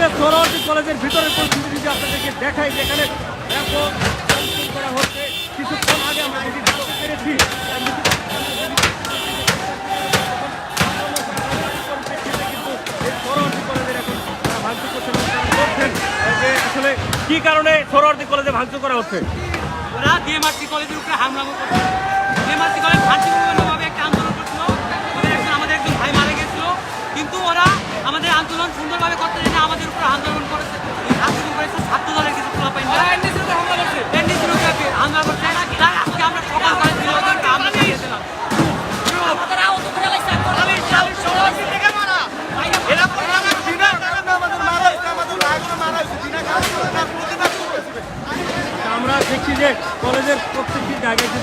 মুহূর্তে সোহরাওয়ার্দী কলেজের ভিতরের পরিস্থিতি যদি আপনাদেরকে দেখাই, যেখানে করা হচ্ছে, কিছুক্ষণ আগে আমরা যেটি জানতে পেরেছি কিন্তু এই সোহরাওয়ার্দী কলেজের এখন তারা ভাঙচুর করছেন এবং তারা বলছেন যে আসলে কি কারণে সোহরাওয়ার্দী কলেজে ভাঙচুর করা হচ্ছে ওরা ডিএমআরসি কলেজের উপরে হামলা করছিল ডিএমআরসি কলেজ শান্তিপূর্ণভাবে একটা আন্দোলন করছিল আমাদের একজন ভাই মারা গেছিল কিন্তু ওরা আমাদের আন্দোলন সুন্দরভাবে কিছু খোলা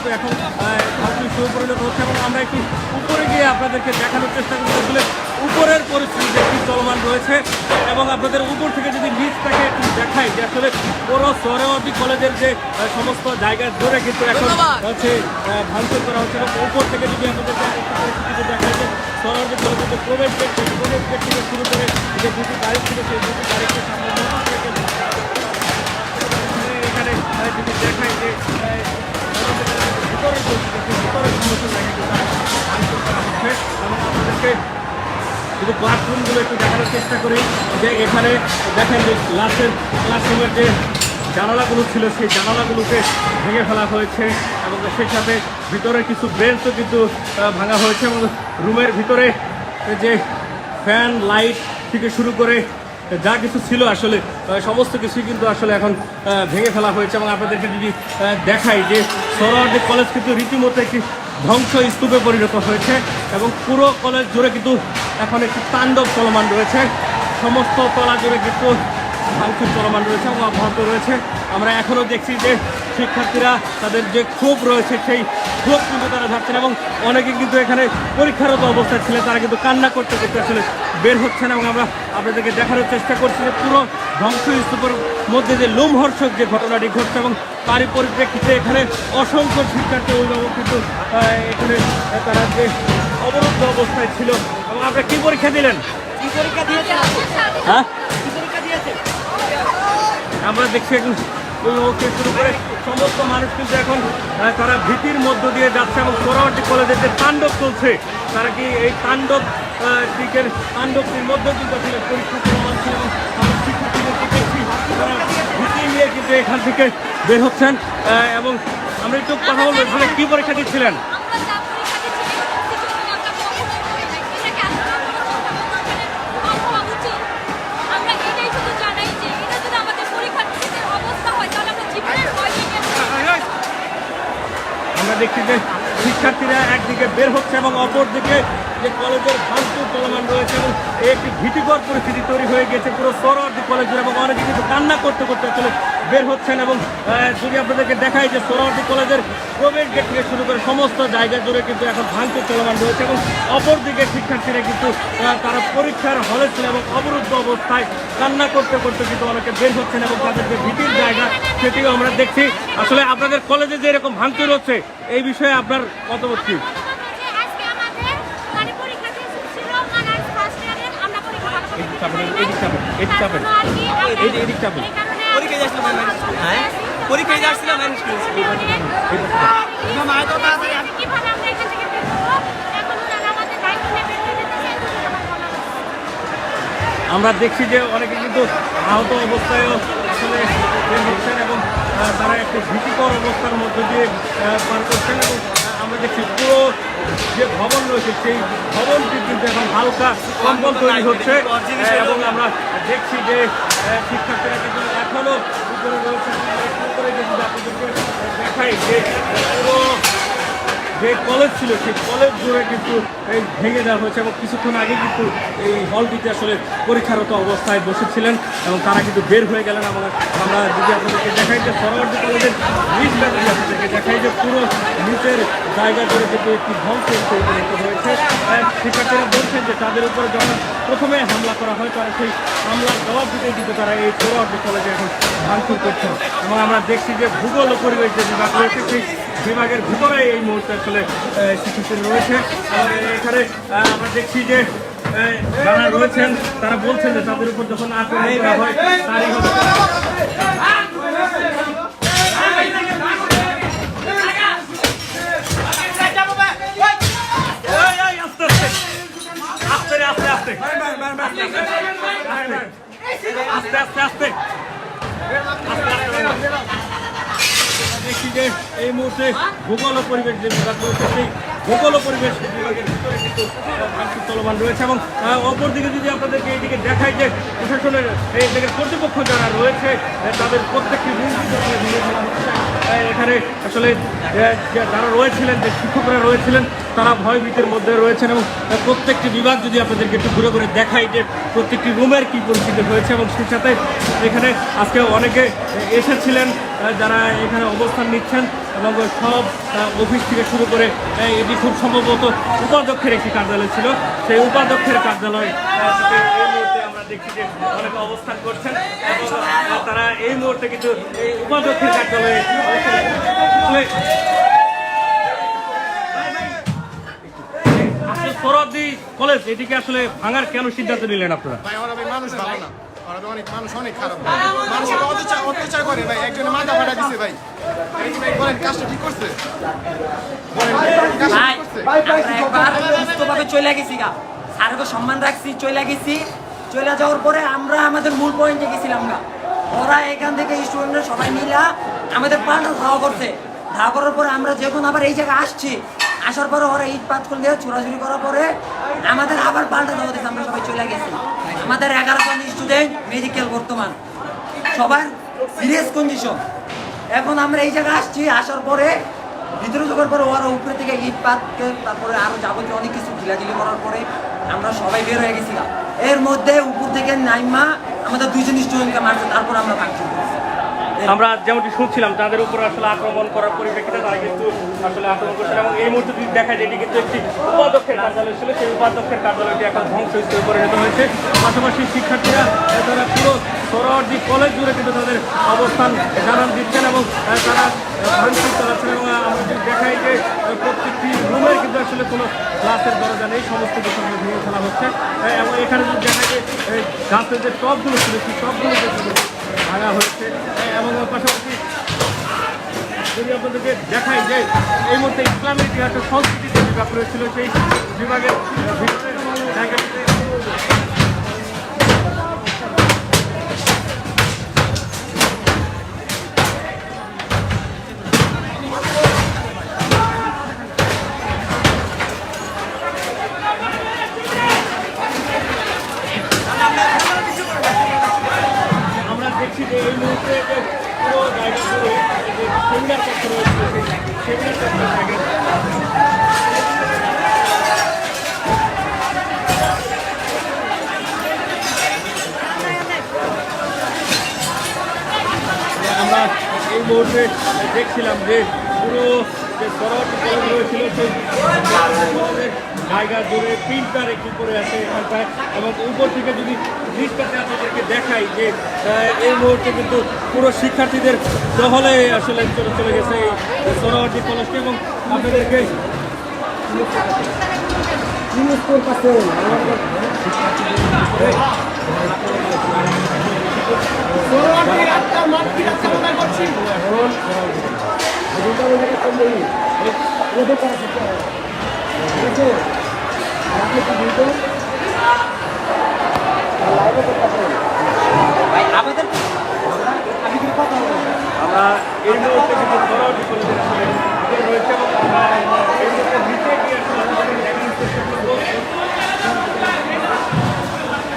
কিন্তু এখন ভাঙচুর শুরু পরিণত হচ্ছে এবং আমরা একটু উপরে গিয়ে আপনাদেরকে দেখানোর চেষ্টা করছি আসলে উপরের পরিস্থিতি একটি চলমান রয়েছে এবং আপনাদের উপর থেকে যদি নিচটাকে একটু দেখাই যে আসলে পুরো সৌরবতী কলেজের যে সমস্ত জায়গা ধরে কিন্তু এখন হচ্ছে ভাঙচুর করা হচ্ছে এবং উপর থেকে যদি আপনাদেরকে একটু পরিস্থিতি দেখাই যে সৌরবতী কলেজের যে প্রবেশ গেট সেই প্রবেশ গেট থেকে শুরু করে যে দুটি গাড়ি ছিল সেই দুটি গাড়িকে সামনে এখানে যদি দেখাই যে তারা ভাঙচুর করা হচ্ছে এবং আপনাদেরকে যদি ক্লাসরুমগুলো একটু দেখানোর চেষ্টা করি। যে এখানে দেখেন যে ক্লাসের ক্লাসরুমের যে জানালাগুলো ছিল, সেই জানালাগুলোকে ভেঙে ফেলা হয়েছে এবং সেই সাথে ভিতরে কিছু বেঞ্চও কিন্তু ভাঙা হয়েছে এবং রুমের ভিতরে যে ফ্যান লাইট থেকে শুরু করে যা কিছু ছিল আসলে সমস্ত কিছুই কিন্তু আসলে এখন ভেঙে ফেলা হয়েছে এবং আপনাদেরকে যদি দেখাই যে সরোয়ার্দী কলেজ কিন্তু রীতিমতো একটি ধ্বংস স্তূপে পরিণত হয়েছে এবং পুরো কলেজ জুড়ে কিন্তু এখন একটি তাণ্ডব চলমান রয়েছে। সমস্ত তলা জুড়ে কিন্তু ভাঙচুর চলমান রয়েছে এবং অব্যাহত রয়েছে। আমরা এখনও দেখছি যে শিক্ষার্থীরা তাদের যে ক্ষোভ রয়েছে সেই ক্ষোভ কিন্তু তারা যাচ্ছেন এবং অনেকে কিন্তু এখানে পরীক্ষারত অবস্থায় ছিলেন তারা কিন্তু কান্না করতে করতে আসলে বের হচ্ছেন এবং আমরা আপনাদেরকে দেখানোর চেষ্টা করছি যে পুরো ধ্বংসস্তূপের মধ্যে যে লোমহর্ষক যে ঘটনাটি ঘটছে এবং তারই পরিপ্রেক্ষিতে এখানে অসংখ্য শিক্ষার্থী অভিভাবক কিন্তু এখানে তারা যে অবরুদ্ধ অবস্থায় ছিল। এবং আপনারা কি পরীক্ষা দিলেন? কি পরীক্ষা দিয়েছে হ্যাঁ? আমরা দেখছি এখন থেকে শুরু করে সমস্ত মানুষ কিন্তু এখন তারা ভীতির মধ্য দিয়ে যাচ্ছে এবং সোরাওয়ার্দী কলেজের যে তাণ্ডব চলছে, তারা কি এই তাণ্ডব দিকের তাণ্ডবটির মধ্যে কিন্তু আসলে পরীক্ষা চলমান ছিল? এবং ভীতি নিয়ে কিন্তু এখান থেকে বের হচ্ছেন এবং আমরা একটু কথা বলব, এখানে কি পরীক্ষা দিচ্ছিলেন? দেখছি যে শিক্ষার্থীরা একদিকে বের হচ্ছে এবং অপরদিকে যে কলেজের ভাঙচুর চলমান রয়েছে এবং একটি ভীতিকর পরিস্থিতি তৈরি হয়ে গেছে। পুরো সোহরাওয়ার্দী কলেজের এবং অনেকে কিন্তু কান্না করতে করতে আসলে বের হচ্ছেন এবং যদি আপনাদেরকে দেখাই যে সোহরাওয়ার্দী কলেজের প্রবেশ গেট থেকে শুরু করে সমস্ত জায়গা জুড়ে কিন্তু এখন ভাঙচুর চলমান রয়েছে এবং অপরদিকে শিক্ষার্থীরা কিন্তু তারা পরীক্ষার হলে ছিল এবং অবরুদ্ধ অবস্থায় কান্না করতে করতে কিন্তু অনেকে বের হচ্ছেন এবং তাদের যে ভীতির জায়গা সেটিও আমরা দেখছি। আসলে আপনাদের কলেজে যে এরকম ভাঙচুর হচ্ছে, এই বিষয়ে আপনার মতামত এদিক চাপেন, এদিক চাপেন, এদিক এদিক চাপেন। পরীক্ষায় যাচ্ছিল হ্যাঁ? পরীক্ষায় আমরা দেখছি যে অনেকে কিন্তু আহত অবস্থায়ও আসলে বের হচ্ছেন এবং তারা একটু ভীতিকর অবস্থার মধ্য দিয়ে পার করছেন এবং আমরা দেখছি পুরো যে ভবন রয়েছে সেই ভবনটি কিন্তু এখন হালকা কম্পন তৈরি হচ্ছে। এবং আমরা দেখছি যে আহ, শিক্ষার্থীরা কিন্তু এখনও উপরে রয়েছে। উপরে আপনাদেরকে দেখাই যে পুরো যে কলেজ ছিল সেই কলেজ জুড়ে কিন্তু এই ভেঙে দেওয়া হয়েছে এবং কিছুক্ষণ আগে কিন্তু এই হলটিতে আসলে পরীক্ষারত অবস্থায় বসেছিলেন এবং তারা কিন্তু বের হয়ে গেলেন। এবং আমরা যদি আপনাদেরকে দেখাই যে সরোয়ার্দী কলেজের যদি আপনাদেরকে দেখাই যে পুরো নিচের জায়গা জুড়ে কিন্তু একটি ধ্বংসের পরিণত হয়েছে। শিক্ষার্থীরা বলছেন যে তাদের উপরে যখন প্রথমে হামলা করা হয় তারা সেই হামলার জবাব দিতে দিতে তারা এই সরোয়ার্দী কলেজে এখন ভাঙচুর করছেন। এবং আমরা দেখছি যে ভূগোল পরিবেশ যে বিভাগ রয়েছে সেই বিভাগের ভিতরে এই মুহূর্তে আসলে আহ, শিক্ষার্থীরা রয়েছে। এখানে আমরা দেখছি যে যারা রয়েছেন তারা বলছেন যে তাদের উপর যখন আক্রমণ করা হয় তারই হচ্ছে আস্তে আস্তে আস্তে। দেখছি যে এই মুহূর্তে ভূগোল পরিবেশ যে বিভাগ রয়েছে সেই ভূগোল পরিবেশ বিভাগের ভিতরে কিন্তু ভাঙচুর চলমান রয়েছে এবং অপরদিকে যদি আপনাদেরকে এইদিকে দেখাই যে প্রশাসনের এই দিকের কর্তৃপক্ষ যারা রয়েছে তাদের প্রত্যেকটি রুম এখানে আসলে যারা রয়েছিলেন, যে শিক্ষকরা রয়েছিলেন, তারা ভয়ভীতির মধ্যে রয়েছেন এবং প্রত্যেকটি বিভাগ যদি আপনাদেরকে একটু ঘুরে ঘুরে দেখাই যে প্রত্যেকটি রুমের কি পরিস্থিতি হয়েছে এবং সেই সাথে এখানে আজকে অনেকে এসেছিলেন যারা এখানে অবস্থান নিচ্ছেন এবং সব অফিস থেকে শুরু করে এটি খুব সম্ভবত উপাধ্যক্ষের একটি কার্যালয় ছিল। সেই উপাধ্যক্ষের কার্যালয় দেখছি যে অনেকে অবস্থান করছেন এবং তারা এই মুহূর্তে কিন্তু এই উপাধ্যক্ষের কার্যালয়ে আসলে কলেজ, এটিকে আসলে ভাঙার কেন সিদ্ধান্ত নিলেন আপনারা? মানুষ, ভালো না। করে আমরা আমাদের মূল পয়েন্টে গেছিলাম গা। ওরা এখান থেকে স্টুডেন্টরা সবাই মিলা আমাদের পাল্টা ধাওয়া করছে। ধাওয়া করার পরে আমরা যখন আবার এই জায়গায় আসছি, আসার পরে ওরা ইট পাথর দিয়ে ছোড়াছুড়ি করার পরে আমাদের আবার পাল্টা ধাওয়া দিয়েছে আমরা সবাই চলে গেছি। আমাদের এগারো জন স্টুডেন্ট মেডিকেল বর্তমান। সবার সিরিয়াস কন্ডিশন এখন আমরা এই জায়গায় আসছি, আসার পরে ভিতরে ঢোকার পরে ওরা উপরে থেকে ইট তারপরে আরও যাবতীয় অনেক কিছু ঢিলাঢিলি করার পরে আমরা সবাই বের হয়ে গেছিলাম। এর মধ্যে উপর থেকে নাইমা আমাদের দুইজন স্টুডেন্টকে মারছে, তারপর আমরা করেছি। আমরা যেমনটি শুনছিলাম, তাদের উপর আসলে আক্রমণ করার পরিপ্রেক্ষিতে তারা কিন্তু আসলে আক্রমণ করছিল এবং এই মুহূর্তে যদি দেখা যায়, এটি কিন্তু একটি উপাধ্যক্ষের কার্যালয় ছিল। সেই উপাধ্যক্ষের কার্যালয়টি এখন ধ্বংসস্তূপে পরিণত হয়েছে। পাশাপাশি শিক্ষার্থীরা তারা পুরো সরোয়ার্দি কলেজ জুড়ে কিন্তু তাদের অবস্থান জানান দিচ্ছেন এবং তারা ভাঙচুর চালাচ্ছেন এবং আমরা যদি দেখাই যে প্রত্যেকটি রুমের কিন্তু আসলে কোনো গ্লাসের দরজা নেই। সমস্ত কিছু ভেঙে ফেলা হচ্ছে। এবং এখানে যদি দেখা যায় গাছের যে টপগুলো ছিল, সেই টপগুলো ভাঙা হয়েছে। এবং পাশাপাশি যদি আপনাদেরকে দেখাই যে এই মুহূর্তে ইসলামের ইতিহাসের সংস্কৃতিতে যে ব্যাপার হয়েছিল, সেই বিভাগের জায়গাটিতে আমরা এই মুহূর্তে দেখছিলাম যে পুরো যে কলেজ রয়েছিল সেই জায়গা জুড়ে প্রিন্টার একটি করে আছে এখানটায়? এবং উপর থেকে যদি দৃষ্টাতে আপনাদেরকে দেখাই যে এই মুহূর্তে কিন্তু পুরো শিক্ষার্থীদের দহলে আসলে চলে চলে গেছে এই সরোয়ার্দি কলেজটি এবং আপনাদেরকে আমরা এই মুহূর্তে কিছু বড় বিপরীত রয়েছে এবং আমরা এই মুহূর্তে নিচে গিয়ে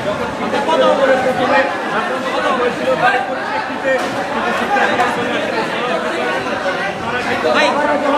যখন কথা বলে প্রথমে কথা হয়েছিল তার পরিপ্রেক্ষিতে কিছু শিক্ষা はい。